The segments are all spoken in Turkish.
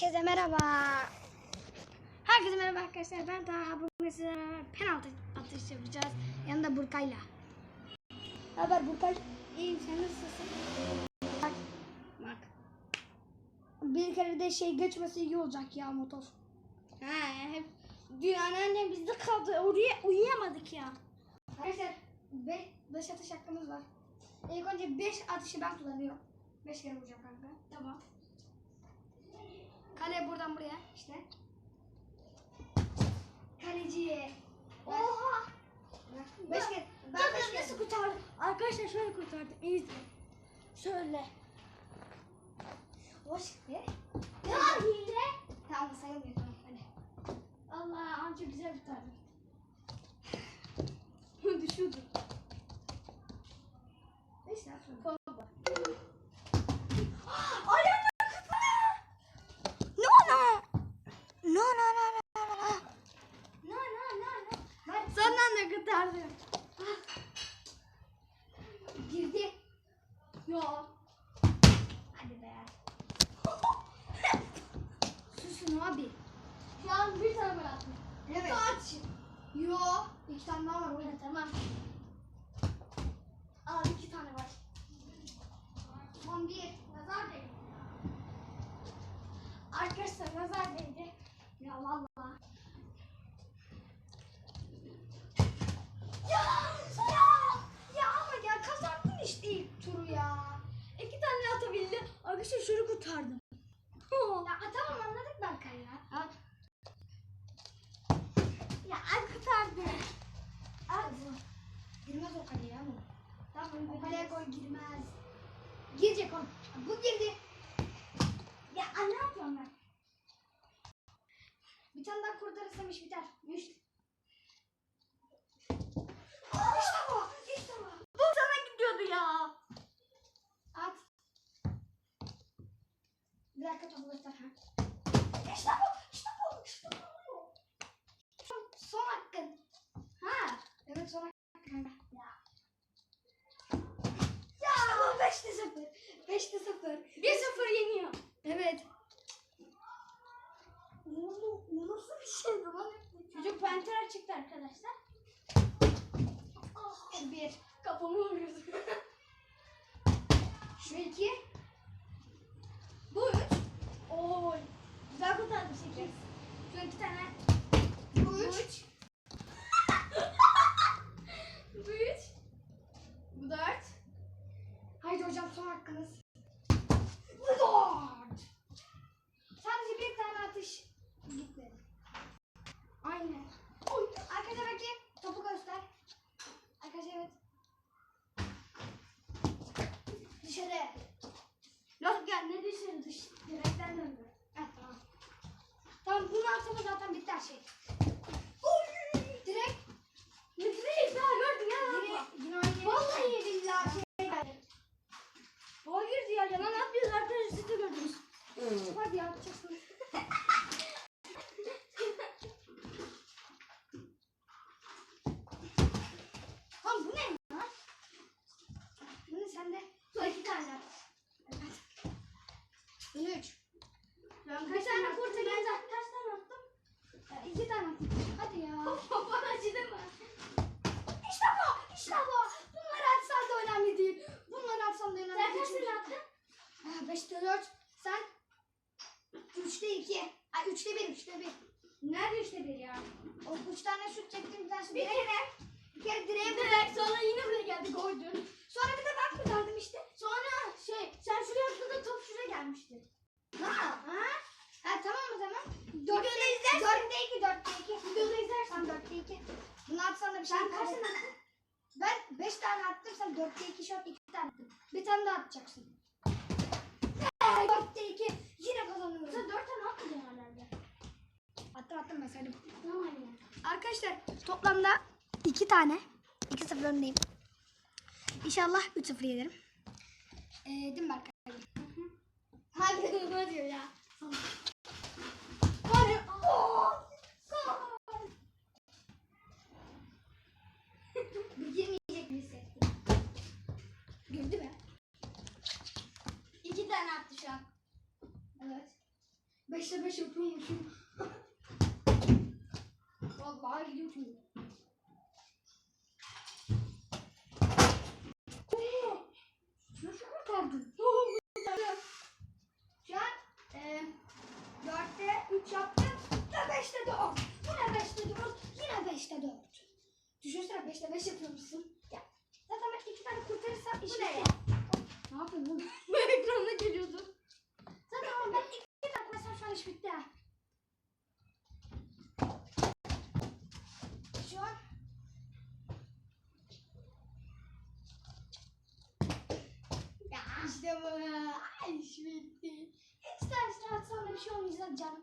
Herkese merhaba. Herkese merhaba arkadaşlar. Ben Taha. Bugün size penaltı atış yapacağız. Yanında Burkay'la. Ne haber Burkay? İyiyim. Sen nasılsın? Bak. Bak. Bir kere de şey geçmesi iyi olacak ya motor. He hep dün anneannem bizde kaldı. Oraya uyuyamadık ya. Arkadaşlar 5 atış hakkımız var. İlk önce 5 atışı ben kullanıyorum. 5 kere vuracağım kanka. Tamam. Kale buradan buraya işte. Kaleci. Oha. Beş kere. Ben beş kere. Nasıl kurtardım? Arkadaşlar şöyle kurtardım. İyi izle. Şöyle. Hoş be. Ya hile. Tamam sayılmıyor tamam hadi. Allah amca güzel kurtardım. Kurtardım. Ah. Girdi. Yo. Hadi be. Susun abi. Şu an bir tane attım. Evet. Kaç? Yo. İki tane daha var orada. tamam. Aa iki tane var. Son bir. Nazar değdi. Arkadaşlar nazar değdi. Ya vallahi. Ya ya ya ama ya kazandın işte ilk turu ya. İki tane atabildi. Arkadaşlar şunu kurtardım. ya tamam anladık Berkay ya. Ya ay kurtardı. At. Girmez o kaleye ama. Tamam o kaleye gol girmez. Girecek o. Bu girdi. Ya ne yapıyorum ben? Bir tane daha kurtarırsam iş biter. İşte. İşte bu. İşte bu. Bu sana gidiyordu ya. At. Göster. Ha. İşte bu. İşte bu. İşte bu. Son, son hakkın. Ha. Evet son hakkın. Ya. Ya. İşte bu 5'te 0. 5'te 0. 1-0 yeniyor. Evet. O nasıl bir şey lan? Çocuk panter çıktı arkadaşlar. Ah, bir. Kafamı vuruyordu. Şu iki. Bu üç. Oo, güzel kurtardı sekiz. Şu iki tane. Bu üç. Bu üç. Bu dört. Haydi hocam son hakkınız. Bu dört. Sadece bir tane atış gitmedi. Aynen. Oy. Arkadaşlar bakayım. Topu göster. Arkadaşlar evet. Dışarı. Yok ya ne dışarı dış. Direkten döndü. Tamam. Bunu atsama zaten bitti her şey. Oy. Direkt. Ne direkt daha gördün ya. Yine aynı. Vallahi billahi şey geldi. Gol girdi ya. Yalan atmıyoruz arkadaşlar siz de gördünüz. Hadi ya atacaksın. Bu ne? Bu ne sende? Son iki tane. Bunu üç. Kaç tane kurtaracağız? Kaç tane attım? Ya, iki tane. Hadi ya. Bana acıdı mı? İşte bu. İşte bu. Bunları atsan da önemli değil. Bunları atsan da önemli değil. Sen kaç attın? Ha, beşte dört. Sen? Üçte iki. Ay üçte bir, üçte bir. Nerede üçte bir ya? O üç tane şut çektim bir tanesi. Bir kere. Bir kere direğe vurdum. Sonra yine buraya geldi goldün. Sonra bir de ben kurtardım işte. Sonra şey sen şuraya atladın top şuraya gelmişti. Ha? Ha? Ha tamam o zaman. Dörtte izlersin. Dörtte iki, dörtte iki. Videoda izlersin. Tamam dörtte iki. Da bir şey Ben kaç tane attın? Ben beş tane attım sen dörtte iki şut iki tane attın. Bir tane daha atacaksın. Hey, dörtte iki. Yine kazanıyoruz. Sen dört tane atmadın herhalde. Attım attım ben saydım. Tamam ya. Arkadaşlar toplamda iki tane. 2-0 öndeyim. İnşallah 3-0 yenerim. Ee, değil mi Berkay? Hadi ne diyor ya? Hadi. Oo! Gol! Bir girmeyecek mi hissettim? An. Evet. Beşte beş yapıyormuşum. Vallahi gidiyor çünkü. Oo! Nasıl kurtardın? Şu an e, dörtte üç yaptım. Beşte dört. Yine beşte dört. Yine beşte dört. Düşünsene beşte beş yapıyormuşsun. Ya. Zaten ben iki tane kurtarırsam iş ne bitti. Ne yapıyorsun? Bu ekranda geliyordu. Zaten ama ben iki tane kurtarsam şu an iş bitti. Şu an Ya işte bu. Ay iş bitti. Hiç ders rahat sonra bir şey olmayacak canım.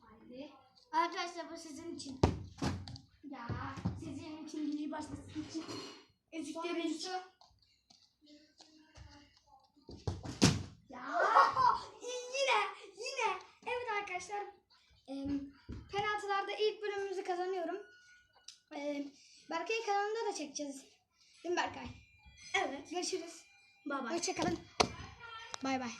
Haydi. Arkadaşlar bu sizin için. Ya sizin için değil başkası için. Eziklerin için. Penaltılarda ilk bölümümüzü kazanıyorum. Em, Berkay kanalında da çekeceğiz. Değil mi Berkay? Evet. Görüşürüz. Bye bye. Hoşçakalın. Bay bay.